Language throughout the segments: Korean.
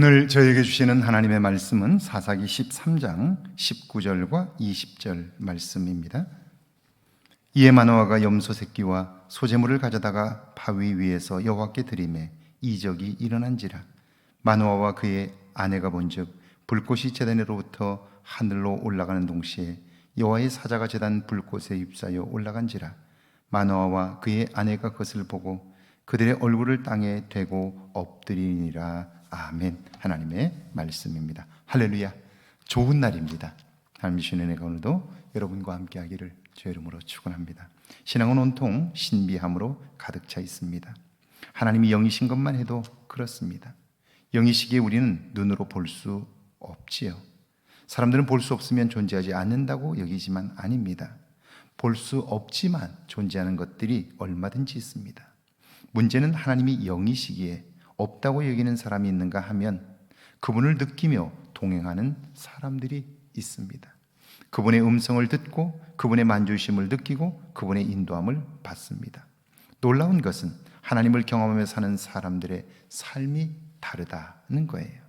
오늘 저에게 주시는 하나님의 말씀은 사사기 13장 19절과 20절 말씀입니다. 이에 마노아가 염소 새끼와 소재물을 가져다가 바위 위에서 여호와께 드림에 이적이 일어난지라. 마노아와 그의 아내가 본즉 불꽃이 제단으로부터 하늘로 올라가는 동시에 여호와의 사자가 제단 불꽃에 휩싸여 올라간지라. 마노아와 그의 아내가 그것을 보고 그들의 얼굴을 땅에 대고 엎드리니라 아멘. 하나님의 말씀입니다. 할렐루야. 좋은 날입니다. 하나님 주신 은혜가 오늘도 여러분과 함께 하기를 주의 이름으로 축원합니다. 신앙은 온통 신비함으로 가득 차 있습니다. 하나님이 영이신 것만 해도 그렇습니다. 영이시기에 우리는 눈으로 볼 수 없지요. 사람들은 볼 수 없으면 존재하지 않는다고 여기지만 아닙니다. 볼 수 없지만 존재하는 것들이 얼마든지 있습니다. 문제는 하나님이 영이시기에 없다고 여기는 사람이 있는가 하면 그분을 느끼며 동행하는 사람들이 있습니다. 그분의 음성을 듣고 그분의 만주심을 느끼고 그분의 인도함을 받습니다. 놀라운 것은 하나님을 경험하며 사는 사람들의 삶이 다르다는 거예요.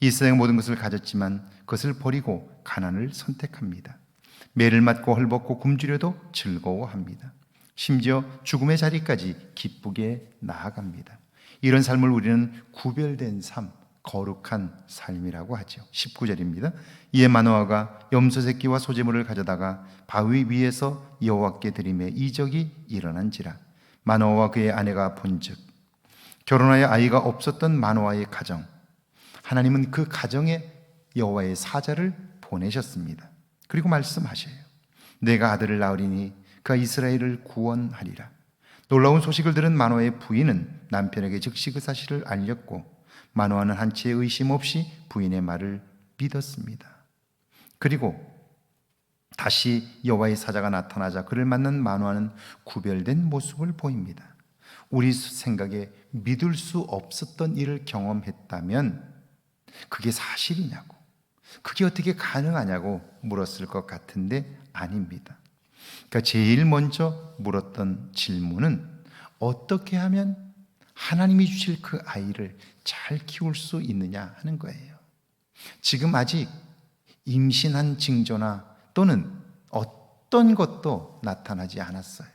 이 세상 모든 것을 가졌지만 그것을 버리고 가난을 선택합니다. 매를 맞고 헐벗고 굶주려도 즐거워합니다. 심지어 죽음의 자리까지 기쁘게 나아갑니다. 이런 삶을 우리는 구별된 삶, 거룩한 삶이라고 하죠. 19절입니다. 이에 마노아가 염소 새끼와 소재물을 가져다가 바위 위에서 여호와께 드림에 이적이 일어난지라 마노아와 그의 아내가 본즉 결혼하여 아이가 없었던 마노아의 가정 하나님은 그 가정에 여호와의 사자를 보내셨습니다. 그리고 말씀하셔요. 내가 아들을 낳으리니 그가 이스라엘을 구원하리라. 놀라운 소식을 들은 마노아의 부인은 남편에게 즉시 그 사실을 알렸고 마노아는 한치의 의심 없이 부인의 말을 믿었습니다. 그리고 다시 여호와의 사자가 나타나자 그를 만난 마노아는 구별된 모습을 보입니다. 우리 생각에 믿을 수 없었던 일을 경험했다면 그게 사실이냐고, 그게 어떻게 가능하냐고 물었을 것 같은데 아닙니다. 그러니까 제일 먼저 물었던 질문은 어떻게 하면 하나님이 주실 그 아이를 잘 키울 수 있느냐 하는 거예요. 지금 아직 임신한 징조나 또는 어떤 것도 나타나지 않았어요.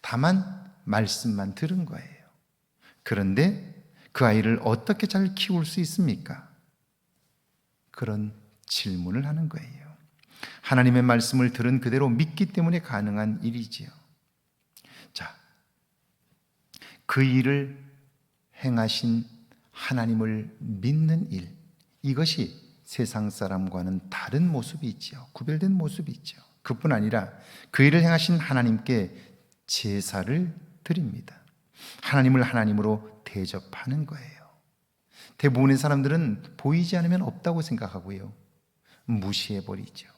다만 말씀만 들은 거예요. 그런데 그 아이를 어떻게 잘 키울 수 있습니까? 그런 질문을 하는 거예요. 하나님의 말씀을 들은 그대로 믿기 때문에 가능한 일이지요. 자, 그 일을 행하신 하나님을 믿는 일, 이것이 세상 사람과는 다른 모습이 있죠. 구별된 모습이 있죠. 그뿐 아니라 그 일을 행하신 하나님께 제사를 드립니다. 하나님을 하나님으로 대접하는 거예요. 대부분의 사람들은 보이지 않으면 없다고 생각하고요. 무시해 버리죠.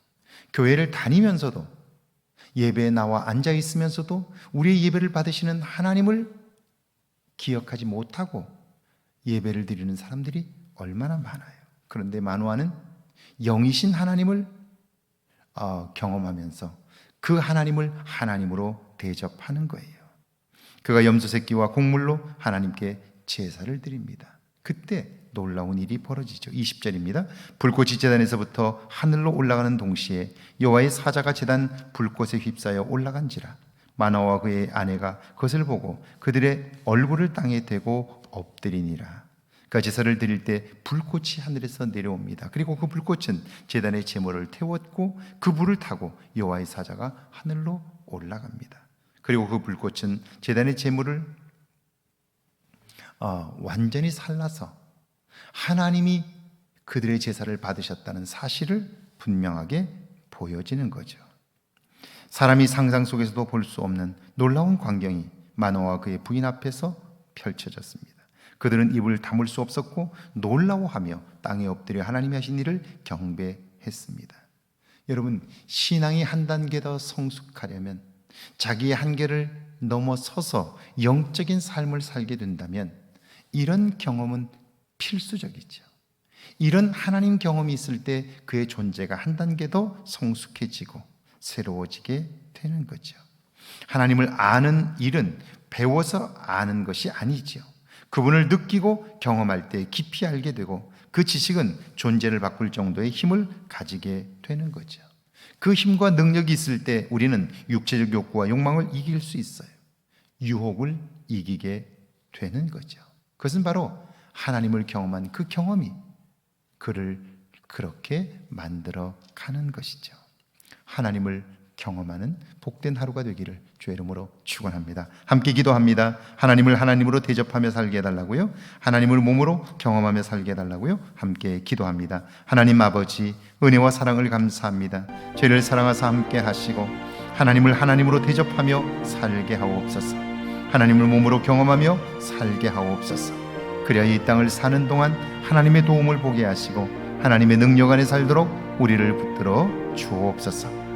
교회를 다니면서도 예배에 나와 앉아 있으면서도 우리의 예배를 받으시는 하나님을 기억하지 못하고 예배를 드리는 사람들이 얼마나 많아요. 그런데 만화는 영이신 하나님을 어, 경험하면서 그 하나님을 하나님으로 대접하는 거예요. 그가 염소 새끼와 곡물로 하나님께 제사를 드립니다. 그때 놀라운 일이 벌어지죠. 20절입니다. 불꽃이 제단에서부터 하늘로 올라가는 동시에 여호와의 사자가 제단 불꽃에 휩싸여 올라간지라 마나와 그의 아내가 그것을 보고 그들의 얼굴을 땅에 대고 엎드리니라. 그 제사를 드릴 때 불꽃이 하늘에서 내려옵니다. 그리고 그 불꽃은 제단의 제물을 태웠고 그 불을 타고 여호와의 사자가 하늘로 올라갑니다. 그리고 그 불꽃은 제단의 제물을 어, 완전히 살라서 하나님이 그들의 제사를 받으셨다는 사실을 분명하게 보여지는 거죠. 사람이 상상 속에서도 볼 수 없는 놀라운 광경이 마노와 그의 부인 앞에서 펼쳐졌습니다. 그들은 입을 다물 수 없었고 놀라워하며 땅에 엎드려 하나님이 하신 일을 경배했습니다. 여러분, 신앙이 한 단계 더 성숙하려면 자기의 한계를 넘어서서 영적인 삶을 살게 된다면 이런 경험은 필수적이죠. 이런 하나님 경험이 있을 때 그의 존재가 한 단계 더 성숙해지고 새로워지게 되는 거죠. 하나님을 아는 일은 배워서 아는 것이 아니죠. 그분을 느끼고 경험할 때 깊이 알게 되고 그 지식은 존재를 바꿀 정도의 힘을 가지게 되는 거죠. 그 힘과 능력이 있을 때 우리는 육체적 욕구와 욕망을 이길 수 있어요. 유혹을 이기게 되는 거죠. 그것은 바로 하나님을 경험한 그 경험이 그를 그렇게 만들어 가는 것이죠. 하나님을 경험하는 복된 하루가 되기를 주의 이름으로 축원합니다. 함께 기도합니다. 하나님을 하나님으로 대접하며 살게 해달라고요. 하나님을 몸으로 경험하며 살게 해달라고요. 함께 기도합니다. 하나님 아버지 은혜와 사랑을 감사합니다. 죄를 사랑하사 함께 하시고 하나님을 하나님으로 대접하며 살게 하옵소서. 하나님을 몸으로 경험하며 살게 하옵소서. 그래야 이 땅을 사는 동안 하나님의 도움을 보게 하시고 하나님의 능력 안에 살도록 우리를 붙들어 주옵소서.